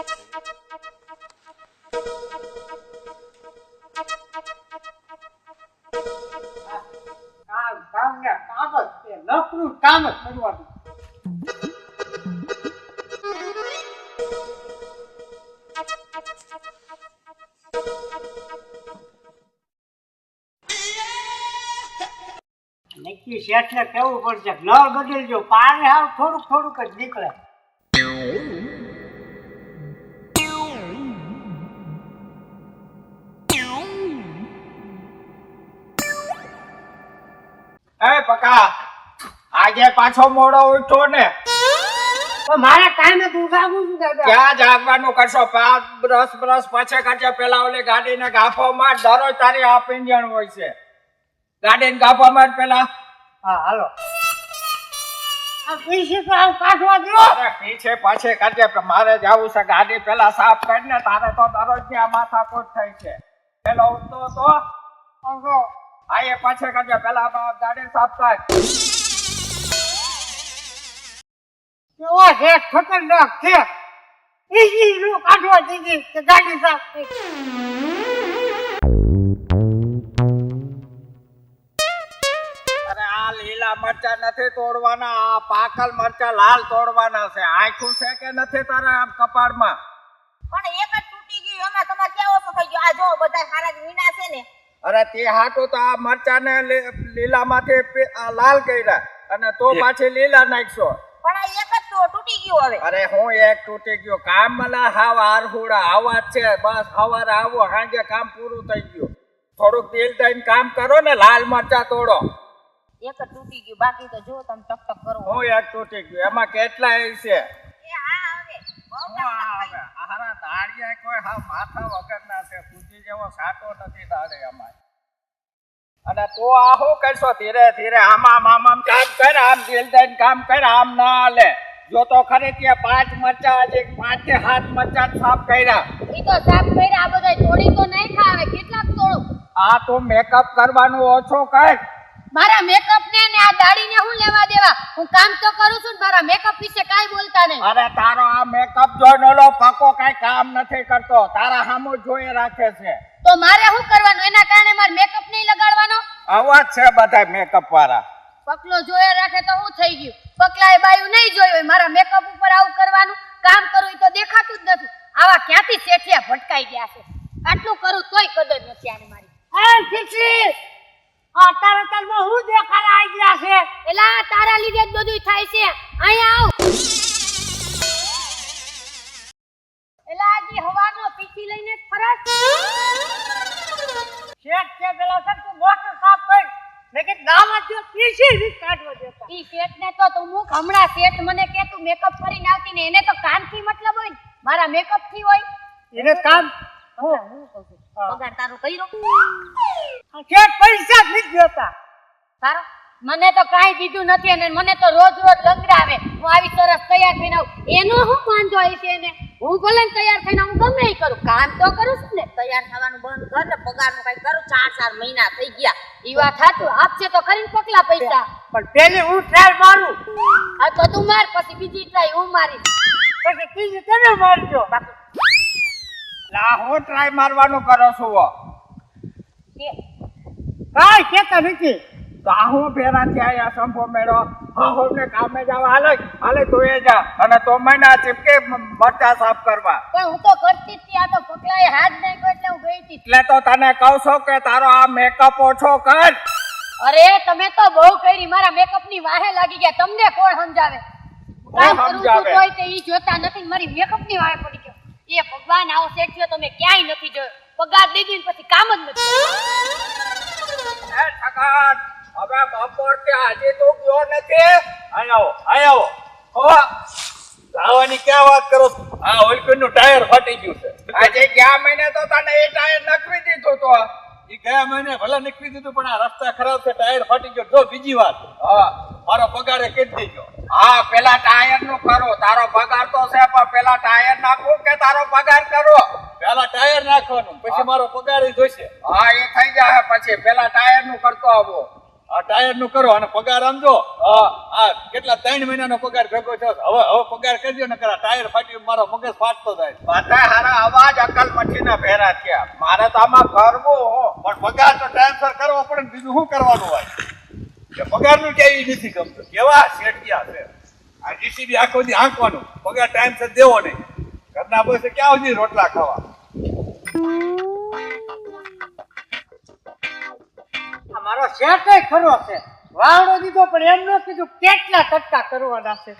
કામ કામ ને કહેવું પડશે? નળ બદલજો. પાણી હાલ થોડુંક થોડુંક જ નીકળે. એ પકા આજે પાછો મોડો ઉઠો ને. મારા મારે ટાઈમે તું જાગું છું દાદા. ક્યાં જાગવાનું કરશો? પાંચ બ્રશ બ્રશ પાછે કરજે પેલા ઓલી ગાડીને ગાફો માર દરરોજ તારી આ પિંજણ હોય છે. ગાડીને ગાફો માર પેલા. હા હાલો. મારે જાવું છે. ગાડી પેલા સાફ કરીને તારે તો દરરોજ ત્યાં માથાકૂટ થઈ છે. પેલો ઉઠતો તો આ એ પાછે કરજે. પેલા આ સાફ કર કેવો છે? ખતરનાક છે. ઈજી નું કાઢવા દીધી કે ગાડી સાફ આ લીલા મરચા નથી તોડવાના. આ પાકલ મરચા લાલ તોડવાના છે. આખું છે કે નથી તારા આમ કપાળમાં? પણ એક જ તૂટી ગયું. અમે તમારે કેવો થઈ ગયો? આ જો, બધા સારા વિના છે ને. અરે તે હાટો તો આ મરચાને ને લીલામાંથી પી- લાલ કર્યા. અને તો પાછી લીલા નાખશો. પણ આ એક જ તો તૂટી ગયું હવે. અરે હું એક તૂટી ગયો. કામ મલા હાવ આરહુડા આવા છે. બસ સવારે આવો હાંજે કામ પૂરું થઈ ગયું. થોડુંક દિલ દઈને કામ કરો ને લાલ મરચા તોડો. એક જ તૂટી ગયું. બાકી તો જો તમે ટક ટક કરો. હું એક તૂટી ગયું. એમાં કેટલા એ છે? એ હા હવે. બહુ ટક આહારા દાળિયા કોઈ હા માથા વગરના છે પૂજી જેવો સાટો નથી દાડે અમારે. અને તો આ શું કરશો? ધીરે ધીરે આમ આમ આમ આમ કામ કર આમ દિલ દઈને કામ કર આમ ના હાલે જો તો ખરી ત્યાં પાંચ મરચા હજી પાંચ કે સાત મરચા સાફ કર્યા. ઈ તો સાફ કર્યા આ બધા તોડી તો નહીં ખાવે કેટલાક તોડું? આ તો મેકઅપ કરવાનું ઓછો કર. મારા મેકઅપ ને ને આ દાઢી ને હું લેવા દેવા? હું કામ તો કરું છું ને મારા મેકઅપ વિશે કાઈ બોલતા નહીં. અરે તારો આ મેકઅપ જોઈને ઓલો પાકો કાઈ કામ નથી કરતો. તારા હામો જોઈ રાખે છે. તો મારે શું કરવાનું? એના કારણે મારે મેકઅપ નહીં લગાડવાનો? આવા છે બધા મેકઅપ વાળા. પકલો જોયા રાખે તો હું થઈ ગયું. પકલાએ બાયું નહીં જોયું હોય મારા મેકઅપ ઉપર આવું કરવાનું? કામ કરું તો દેખાતું જ નથી. આવા ક્યાંથી શેઠિયા ભટકાઈ ગયા છે? આટલું કરું તોય કદર નથી આને મારી. એ ફિક્સી આ તારા તારમાં હું દેખાડા આવી ગયા છે. એલા તારા લીધે જ બધું થાય છે. અહીંયા આવ. એલા આજી હવાનો પીછી લઈને ફરસ. શેઠ છે પેલા સર તું મોટર સાફ કર. લેકિન ગામમાં જો પીસી રીત કાઢવા દેતા ઈ શેઠ ને તો તું મુખ હમણાં શેઠ મને કે તું મેકઅપ કરીને આવતી ને એને તો કામથી મતલબ હોય મારા મેકઅપથી હોય. એને કામ હા. પગાર તારો કર્યો? આ પૈસા જ નથી દેતા. તારો? મને તો કાઈ દીધું નથી અને મને તો રોજ રોજ લંગડાવે હું આવી સરસ તૈયાર થઈને આવું. એનો હું વાંધો આવી છે એને? હું ભલે તૈયાર થઈને હું ગમે એ કરું. કામ તો કરું છું ને. તૈયાર થવાનું બંધ કર ને પગારનું કઈ કરું. ચાર ચાર મહિના થઈ ગયા. ઈ વાત આપશે તો ખરી ને પકલા પૈસા. પણ પેલી હું ટ્રાય મારું. હા તો તું માર પછી બીજી ટ્રાય હું મારી પછી ત્રીજી તમે મારજો. લા હો ટ્રાય મારવાનું કરો છું કઈ કેતા નથી. તો આ હું ભેરા થયા આ સંભો મેળો. હા ને કામે જાવ હાલે હાલે તું એ જા. અને તો મહિના ચીપકે મરચા સાફ કરવા. પણ હું તો કરતી હતી આ તો પકલાએ હાથ નહીં એટલે હું ગઈ હતી. એટલે તો તને કહું છું કે તારો આ મેકઅપ ઓછો કર. અરે તમે તો બહુ કરી. મારા મેકઅપની વાહે લાગી ગયા. તમને કોણ સમજાવે? કામ કરું છું? તોય તે ઈ જોતા નથી મારી મેકઅપની વાહે પડી ગયો એ ભગવાન આવો સેટ થયો તમે ક્યાંય નથી જોયો. પગાર દીધી ને પછી કામ જ નથી. એ હવે બપોર કે આજે તો ગયો નથી. આયો આયો અહીં આવો. હો. આવવાની ક્યાં વાત કરો આ ઓલકીનું ટાયર ફાટી ગયું છે. આજે ગયા મહિને તો તને એ ટાયર નખવી દીધું તો. એ ગયા મહિને ભલે નીકળી દીધું પણ આ રસ્તા ખરાબ છે ટાયર ફાટી ગયો. જો બીજી વાત હા. મારો પગારે કરી દેજો હા પેલા ટાયરનું કરો. તારો પગાર તો છે પણ પેલા ટાયર નાખું કે તારો પગાર કરો? પેલા ટાયર નાખવાનું પછી મારો પગાર જોઈશે હા એ થઈ જાય. પછી પેલા ટાયરનું કરતો આવો. આ ટાયરનું કરો અને પગાર આમ જો. આ કેટલા ત્રણ મહિનાનો પગાર ભેગો થયો હવે હવે પગાર કરજો ને કરા ટાયર ફાટી મારો મગજ ફાટતો જાય. માતા હારા અવાજ અકલ મઠીના ભેરા થયા. મારે તો આમાં કરવું હો. પણ પગાર તો ટાઈમસર કરવો પડે બીજું શું કરવાનું હોય? કે પગારનું ક્યાંય નથી ગમતું. કેવા શેઠિયા છે. આ જીસીબી આખો દી આંકવાનું પગાર ટાઈમસર દેવો નહીં. ઘરના પૈસે ક્યાં સુધી રોટલા ખાવા? આ મારો શેઠ ખરો છે? વાવડો દીધો પણ એમ ન કીધું કેટલા કટકા કરવાના છે.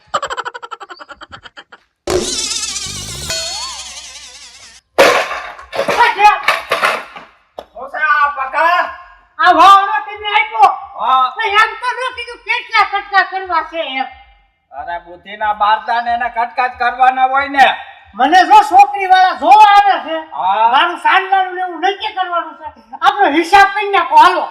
છે એમ. અરે બુદ્ધિના બારદાન એને કટકાટ કરવાના હોય ને. મને જો છોકરી વાળા જોવા આવે છે મારું સાંજવાનું ને એવું નક્કી કરવાનું છે આપણો હિસાબ કરી નાખો હાલો.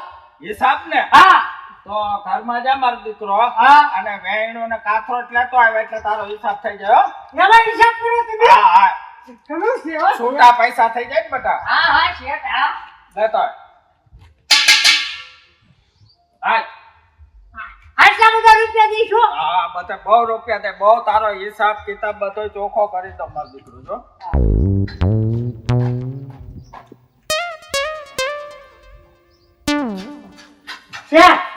હિસાબ ને? હા. તો ઘરમાં જા મારો દીકરો. હા. અને વેણો ને કાથરોટ લેતો આવે એટલે તારો હિસાબ થઈ હો. એમાં હિસાબ કરો તમે હા હા. છૂટા પૈસા થઈ જાય ને બેટા હા હા શેઠ હા. લેતો રૂપિયા દઈશું હા બતે બહુ રૂપિયા દે. બહુ તારો હિસાબ કિતાબ બધો ચોખ્ખો કરી દો મારો દીકરો જો.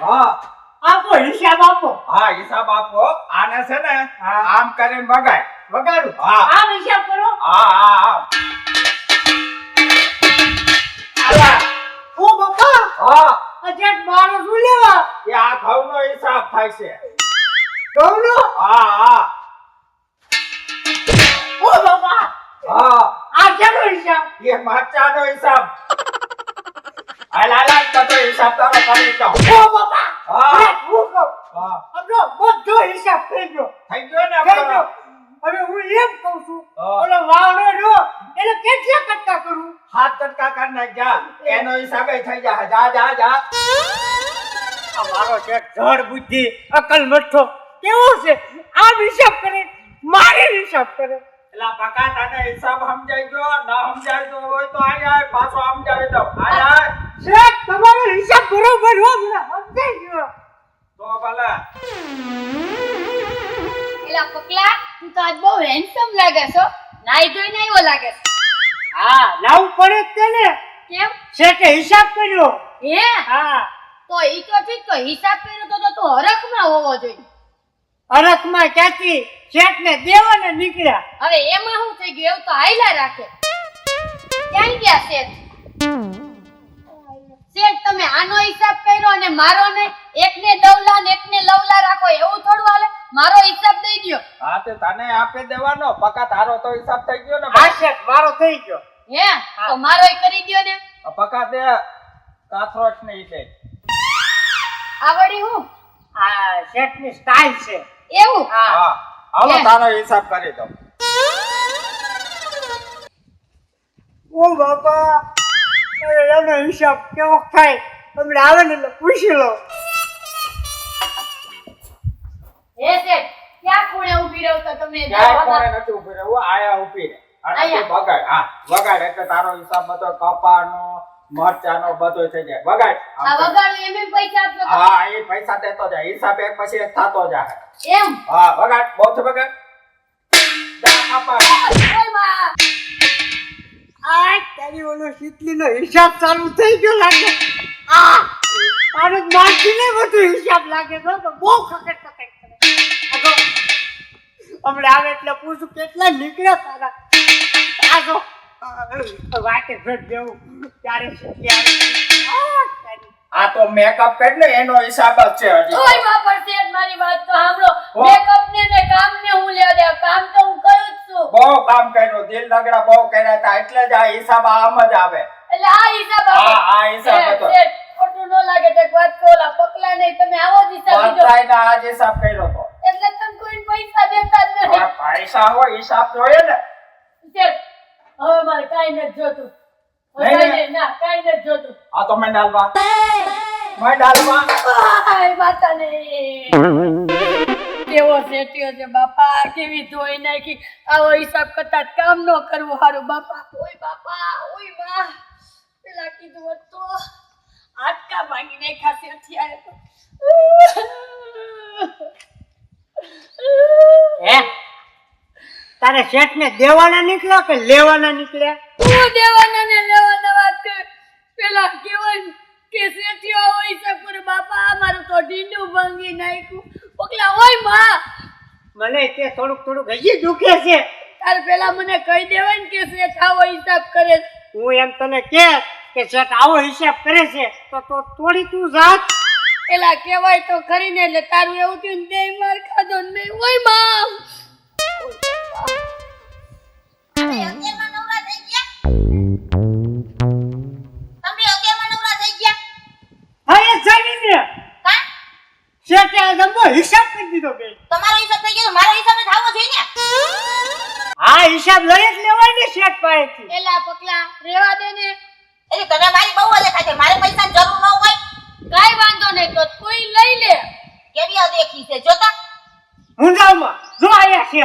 હા. આપો હિસાબ આપો. હા હિસાબ આપો. આને છે ને હા. આમ કરીને બગાય બગાડું? હા. આમ હિસાબ કરો? હા હા હા. થાય છે. ગૌનો હા હા. ઓ બાપા હા. આ કેનો હિસાબ? એ મરચાનો હિસાબ. હાલ હાલ હાલ બધો હિસાબ તારો કરી દો ઓ બાપા હા. હું કહું? હા. આપણો બધો હિસાબ થઈ ગયો. થઈ ગયો ને આપણો? ગયો. હું એમ કહું છું ઓલો વાવડો રો એને કેટલા કટકા કરું? હાથ કટકા કર નાખ જા એનો હિસાબે થઈ જા જા જા જા આ મારો શેઠ જડ બુદ્ધિ અકલ મઠ્ઠો કેવો છે? આ હિસાબ કરે મારે હિસાબ કરે. એટલે પકા તને હિસાબ સમજાઈ ગયો ના સમજાય તો હોય તો આય આય પાછો સમજાવી દો આય આય. શેઠ તમારો હિસાબ બરોબર હો મને સમજાઈ ગયો. તો ભલે. એલા પકલા તું તો આજ બહુ હેન્ડસમ લાગે છો નાઈ ધોઈને આવ્યો લાગે છે. હા લાવવું પડે જ તે ને કેમ? શેઠે હિસાબ કર્યો. હે? હા. તો ઈ તો ઠીક તો હિસાબ કર્યો તો તો તું હરખમાં હોવો જોઈએ. હરખમાં ક્યાંથી? શેઠને દેવાને નીકળ્યા. હવે એમાં શું થઈ ગયું? એવું તો હાઈલા રાખે. ક્યાં ગયા શેઠ? શેઠ તમે આનો હિસાબ કર્યો અને મારો ને એકને દવલા ને એકને લવલા રાખો એવું થોડું હાલે? મારો હિસાબ દઈ ગયો હા તે તને આપે દેવાનો. પકા તારો તો હિસાબ થઈ ગયો ને હા શેઠ મારો થઈ ગયો. હે? તો મારો કરી ગયો ને. પકા તે કાથરોટ ને છે આવડી હું? આ શેઠની સ્ટાઈલ છે. એવું? હા. હા. હાલો તારો હિસાબ કરી દો ઓ બાપા અરે એનો હિસાબ કેવો થાય? તમને આવે ને એટલે પૂછી લો. હે શેઠ ક્યાં ખૂણે ઊભી રહો તો તમને ક્યાં ખૂણે નથી ઊભી રહ્યો આયા ઊભી રહે. અને બગાડ હા બગાડ એટલે તારો હિસાબ બધો કપાનો મરચાનો બધો થઈ જાય. આમ આ કર. એમ એમ પૈસા આપશો હા એ પૈસા દેતો જાય. હિસાબ એક પછી એક થતો જાય. એમ? હા બગાડ. બહુ છે બગાડ? જા કપા ઓયમાં આ તારી ઓલો શીતલીનો હિસાબ ચાલુ થઈ ગયો લાગે. આ મારો માનથી ને બધું હિસાબ લાગે તો બહુ ખકડ ખકડ કરે. હમણાં આવે એટલે પૂછું કેટલા નીકળ્યા તારા? આ વાટે ભેટ દેવું ત્યારે આ તો મેકઅપ ને એનો હિસાબ જ છે હજી. ઓય બાપર શેઠ મારી વાત તો સાંભળો. મેકઅપ ને ને કામ ને હું લેવા દે કામ તો હું કરું જ છું. બહુ કામ કર્યું દિલ લગડા બહુ કર્યા હતા એટલે જ આ હિસાબ આમ જ આવે. એટલે આ હિસાબ આ આ હિસાબ હતો. ખોટું ન લાગે તો વાત કોલા પકલા નહીં તમે આવો જ હિસાબ દીધો બધાયને આ જ હિસાબ કર્યો તો એટલે તમે કોઈ પૈસા દેતા જ નથી. પૈસા હોય હિસાબ જોઈએ ને. હવે મારે કાઈ નથી જોતું. ના કાંઈ નથી જોતું. આ તો મેં ડાલવા. મેં ડાલવા. આય માતાને. કેવો શેઠિયો છે બાપા? કેવી ધોઈ નાખી? આવો હિસાબ કરતા કામ ન કરવું હારું બાપા. ઓય બાપા ઓય વાહ પેલા કીધું તો આટકા ભાંગી નાખ્યા છે અત્યારે તો. હે? તારે શેઠ ને દેવાના નીકળ્યા કે લેવાના નીકળ્યા? હું દેવાના ને લેવાના વાત કર. પેલા કેવન કે શેઠિયો હોય છે પર બાપા મારું તો ઢીંડું ભાંગી નાખ્યું. પગલા હોયમાં! મને તે થોડુંક થોડુંક હજી દુખે છે. તાર પેલા મને કહી દેવાય ને કે શેઠ આવો હિસાબ કરે હું એમ તને કે કે શેઠ આવો હિસાબ કરે છે તો તો થોડી તું જાત પેલા કહેવાય તો ખરી ને એટલે તારું એવું થયું ને તે માર ખાધો ને મેં ઓયમાં! હિસાબ કરી દીધો બે તમારો હિસાબ થઈ ગયો મારો હિસાબ જ જોઈએ ને. હા હિસાબ લઈ જ લેવાય ને શેઠ પાસેથી. એલા પકલા રેવા દે ને. એટલે તને મારી બહુ દેખાય છે મારે પૈસા જરૂર ન હોય. કાઈ વાંધો નહીં તો કોઈ લઈ લે. કેવી દેખી છે જોતા? ઊંઝામાં જો આયા છે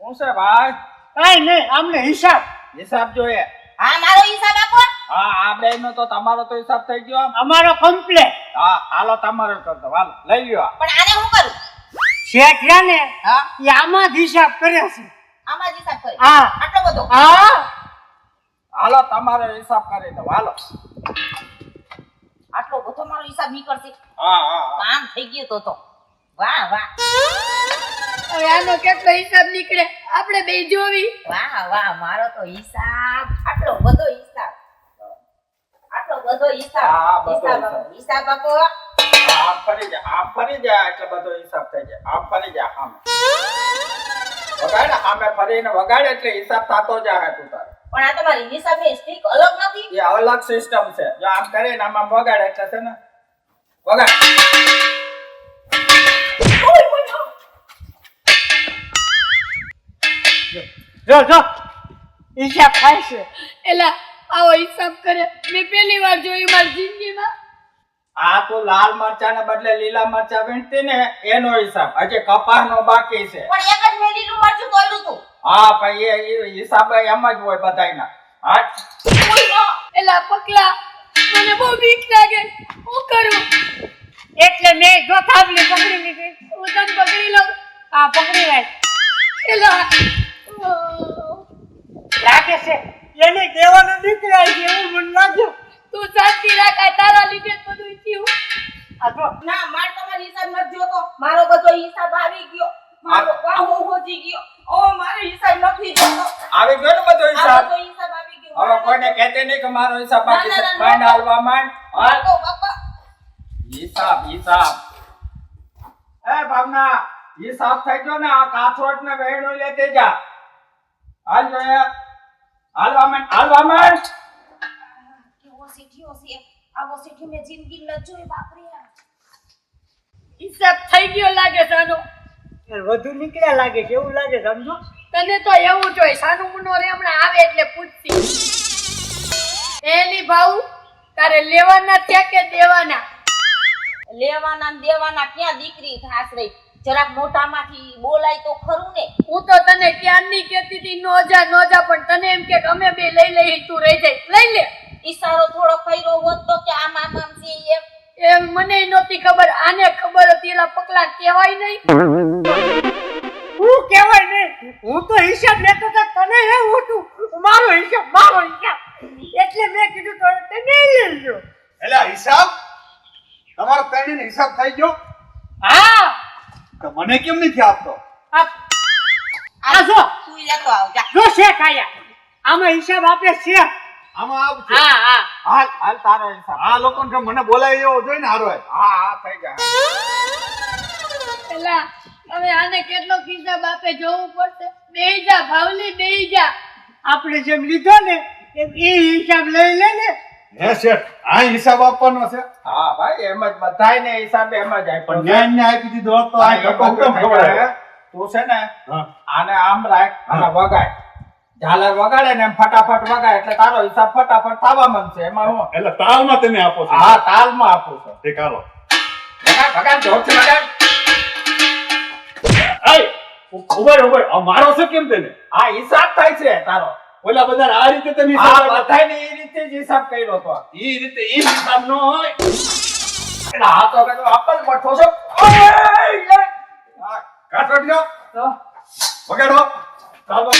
હું છે ભાઈ? કાઈ નહીં આમને હિસાબ. હિસાબ જોઈએ. હા મારો હિસાબ આપો હા આ બે નો તો તમારો તો હિસાબ થઈ ગયો અમારો કમ્પ્લેટ હા હાલો તમારો કરતો. હાલો લઈ લ્યો પણ આને હું કરું? શેઠ રે ને હા? એ આમાં જ હિસાબ કરે છે. આમાં જ હિસાબ કરે હા. આટલો બધો? હા. હાલો તમારો હિસાબ કરી દો હાલો. આટલો બધો મારો હિસાબ નીકળશે. હા હા હા. કામ થઈ ગયું તો તો. વાહ વાહ. હવે આનો કેટલો હિસાબ નીકળે? આપણે બે જોવી. વાહ વાહ મારો તો હિસાબ આટલો બધો હિસાબ બધો હિસાબ. હા, બધો હિસાબ હિસાબ. આપો, હિસાબ આમ ફરી જા આમ ફરી જા એટલે બધો હિસાબ થઈ જાય. આમ ફરી જા આમ વગાડ આમે ફરીને વગાડ એટલે હિસાબ થતો જાય તું તારે. પણ આ તમારી હિસાબની સ્ટીક અલગ નથી? એ અલગ સિસ્ટમ છે. જો આમ કરે ને આમાં વગાડ એટલે છે ને વગાડ. જો જો હિસાબ થાય છે. એલા આવો હિસાબ કરે. મેં પહેલી વાર જોયું મારી જિંદગીમાં. આ તો લાલ મરચાને બદલે લીલા મરચા વીણતી ને એનો હિસાબ. હજી કપાસનો બાકી છે. પણ એક જ મેં લીલું મરચું તોડ્યું તું. હા ભાઈ એ હિસાબ એમ જ હોય બધાયના. હા? એલા પકલા મને બહુ બીક લાગે. હું કરું? એટલે મેં જો થાંભલી પકડી લીધી. હું તને પકડી લઉં? આ પકડી રાખ. એલા લાગે છે. એને કહેવાનો દીકરા છે એવું મને લાગ્યું. તું શાંતિ રાખ આ તારા લીધે જ બધું થયું. ના માર તમારો હિસાબ નથી જોતો મારો બધો હિસાબ આવી ગયો. મારો વાહો હોજી ગયો. ઓ મારો હિસાબ નથી જોતો. આવી ગયો ને બધો હિસાબ? બધો હિસાબ આવી ગયો. હવે કોઈને કહેતે નહીં કે મારો હિસાબ બાકી છે. માંડ. હાલવા માંડ. હાલ. બાપા. હિસાબ હિસાબ. એ ભાવના હિસાબ થઈ ગયો ને આ કાથરોટ ને વેણો લેતે જા. હાલ જોઈએ હાલવા માંડ કેવો શેઠિયો છે આવો શેઠી મે જિંદગી ન જોઈ બાપરે હિસાબ થઈ ગયો લાગે સાનો વધુ નીકળ્યા લાગે છે એવું લાગે સમજો? તને તો એવું જોઈએ સાનું મુનો રે હમણાં આવે એટલે પૂછતી એની ભાઉ તારે લેવાના છે કે દેવાના? લેવાના દેવાના ક્યાં દીકરી થાસ રહી? જરાક મોટામાંથી બોલાય તો ખરું ને? હું તો તને ક્યારની કહેતી હતી? નો જા નો જા પણ તને એમ કે અમે બે લઈ લઈ તું રહી જાય. લઈ લે. ઈશારો થોડો કર્યો હોત તો કે આમ આમ આમ છે એમ. એમ મને નહોતી ખબર. આને ખબર હતી એલા પકલા કહેવાય નહીં. હું કહેવાય નહીં. હું તો હિસાબ લેતો તો તને એવું હતું મારો હિસાબ મારો હિસાબ. એટલે મેં કીધું તો તમે લઈ લ્યો એલા હિસાબ તમારો ત્રણેયનો હિસાબ થઈ ગયો? હા. તો મને કેમ નથી આપતો? આ જો. તું લેતો આવ જા. જો શેખ આયા. આમાં હિસાબ આપે છે. આમાં આપ છે. હા હા. હાલ હાલ તારો હિસાબ. આ લોકોને મને બોલાય એવો જોઈ ને હારો હા હા થઈ ગયા. પેલા હવે આને કેટલો હિસાબ આપે જોવું પડશે. બેહી જા ભાવલી બેહી જા. આપણે જેમ લીધો ને એમ એ હિસાબ લઈ લે ને. હે શેઠ આ હિસાબ આપવાનો છે? હા ભાઈ એમ જ બધાય હિસાબે એમ જ આપ્યો પણ ન્યાય આપી દીધો તો આ હા, એ ધક્કો બધું કેમ થઈ તું છે ને આને આમ રાખ અને વગાડ. ઝાલર વગાડે ને એમ ફટાફટ વગાડ એટલે તારો હિસાબ ફટાફટ થવા માંડશે એમાં હું? એટલે તાલમાં તમે આપો છો? હા તાલમાં આપું છો. ઠીક હાલો. વગાડ વગાડ જોરથી વગાડ ઉભર ઉભર આ મારો છે કેમ તેને? હા હિસાબ થાય છે તારો. ઓલા બધા આ રીતે તમે આ કર્યો. એ રીતે જ હિસાબ કર્યો તો. એ રીતે એ હિસાબ નો હોય. એટલે આ તો કઈ આપલ મઠો છો. આ કાઢો દ્યો. વગાડો. ચાલો.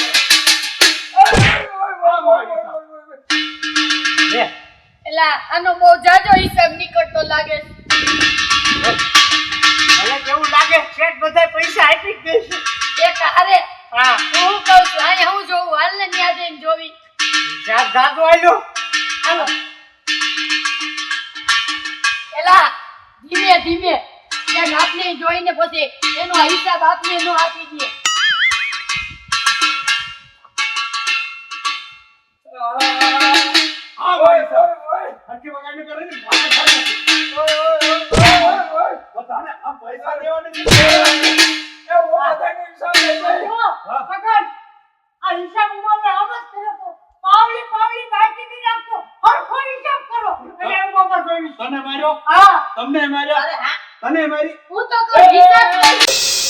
એલા આનો બહુ જાજો હિસાબ નીકળતો લાગે. હવે કેવું લાગે? શેઠ બધા પૈસા આપી જ દેશે. એક હારે. હા. હું કહું છું હાલ ને ત્યાં જઈને જોવી. હિસાબ જાજો આલ્યો હાલો. એલા ધીમે ધીમે. ત્યાં આપને જોઈને પછી એનો હિસાબ આપને નો આપી દે. આ ભાઈ સાહેબ હરખી વગાડને કરે ને માથે ખાલી બધાને આ પૈસા દેવા નથી જો, ભગવાન, આ હિસાબ ઉમાને આમ જ કર્યો તો. પાવલી પાવલી બાકીથી રાખતો. હરખો હિસાબ કરો. એટલે હું બાપા જોઈશ. તને માર્યો? હા. તમને માર્યા? અરે હા. તને મારી? હું તો હિસાબ.